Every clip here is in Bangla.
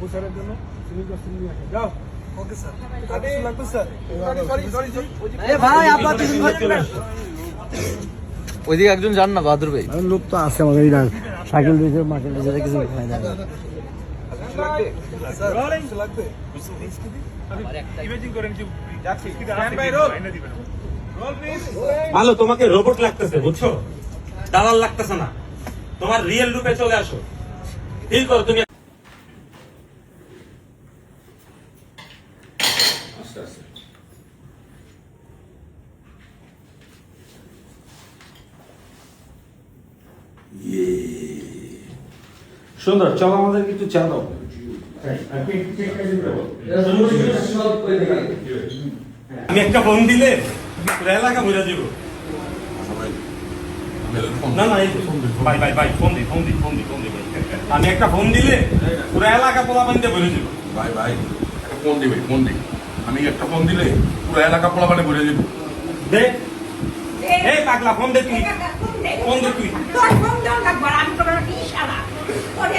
প্রচারের জন্য সিভিল কোশ্চেন নিয়ে আসেন যাও। Okay sir. লাগবে স্যার। সরি সরি সরি ভাই আপনার ওইদিকে একজন যান না বাহাদুর ভাই। লোক তো আছে আমাদের সাইকেল দিয়েছে মার্কেট দিয়েছে কিছু না ভালো তোমাকে রোবট লাগতেছে বুঝছ? দালাল লাগতেছে না। তোমার রিয়েল রূপে চলে আসো। ঠিক করো তুমি সুন্দর চলো আমাদের কিছু চা দাও। আমি একটা ফোন দিলে এলাকা বুঝা দিব। না না এই ভাই ভাই ভাই ফোন দি ফোন দি ফোন দি ফোন দি আমি একটা ফোন দিলে পুরো এলাকা পোলা পানিতে ভরে দিব। ভাই ভাই একটা ফোন দিবে ফোন দি আমি একটা ফোন দিলে পুরো এলাকা পোলা মানে ভরে দিব। দে। এই পাগলা ফোন দে তুই। ফোন দে তুই। ফোন দাও একবার আমি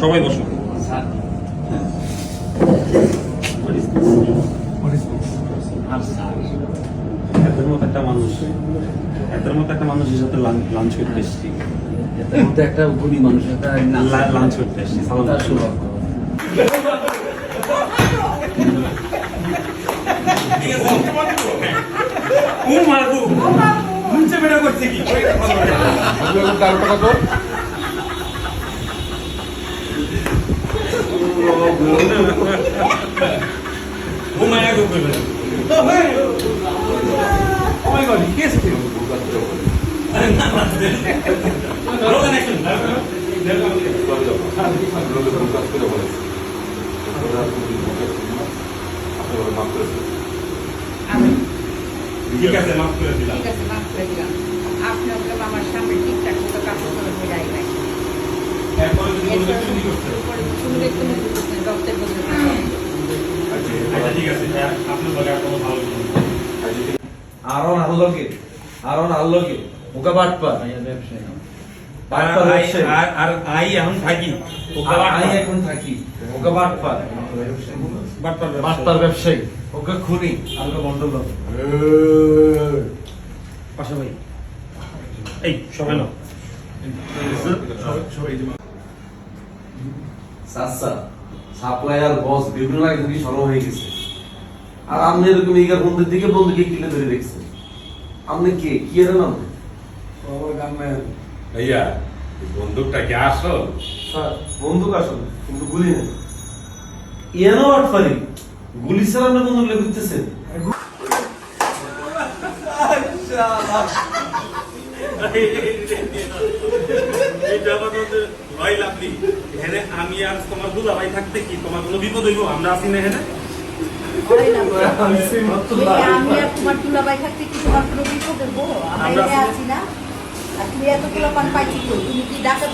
সবাই বসো এদের মতো একটা মানুষ এদের মতো একটা মানুষের সাথে লাঞ্চ করতে এসেছি। এর মধ্যে একটা গুণী মানুষ একটা লাঞ্চ করতে এসেছি তার সৌভাগ্য ও মারবো। নিচে বেড়া করছে কি? তার কথা তো ও মায়া গো কইবে ও মাই গড কি আছে রোল অ্যাকশন ঠিক আছে মাফ করে দিলাম ঠিক আছে মাফ করে দিলাম আপনি ওকে আমার সামনে ঠিকঠাক মতো কাপড় করে ঘুরাই নাই এরপরে যদি কোনো কিছু নি করতে শুনলে তুমি ডক্টর বলতে আচ্ছা ঠিক আছে আপনার লগে আর কোনো ভালো কিছু নেই। আরন আল্লোকে আরন আল্লোকে ওকে বাটপা আর- ব্যবসায়ী আর- আর আই এখন থাকি। আমি এখন থাকি। ওকে বাটপা বাটপার ব্যবসায়ী। ওকে খুনি। আর ওকে বন্ডল পাশা ভাই। এই সবাই নাও। সাপ্লায়ার বস বিভিন্ন আগে থেকে সরব হয়ে গেছে। আর আপনি এরকম ইগার বন্ধুর দিকে বন্ধুকে কিনে ধরে দেখছেন আপনি কে? কি এর নাম? আমার গান ভাইয়া বন্দুকটা কি আসল? স্যার বন্দুক আসলে কিন্তু গুলি নেই। এনো আটফারি গুলি ছাড়া আপনি বন্দুক লেগে দিতেছেন আমি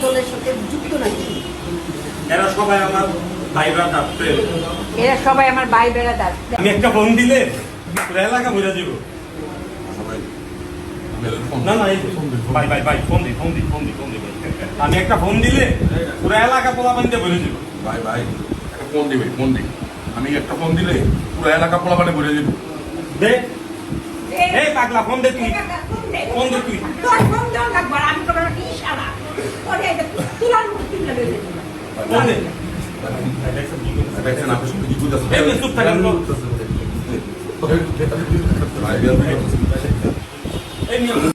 তুমি যুক্ত নাকি সবাই আমার ভাই সবাই আমার ভাই আমি একটা ফোন দিলে এলাকা বুঝা ফোন না না এই ভাই ভাই ভাই ফোন দি ফোন দি ফোন দি ফোন দি আমি একটা ফোন দিলে পুরো এলাকা পোলা পানিতে ভরে দিব। ভাই ভাই একটা ফোন দিবে ফোন দি আমি একটা ফোন দিলে পুরো এলাকা পোলা মানে ভরে দিব। দে। এই পাগলা ফোন দে তুই। ফোন দে তুই। তোর ফোন দাও একবার আমি তোর ইশারা। তোর এই তুলার মুক্তি লাগে ফোন দে। দেখছেন সঙ্গে কি করতেছে এমনি চুপ থাকেন এই নিয়ে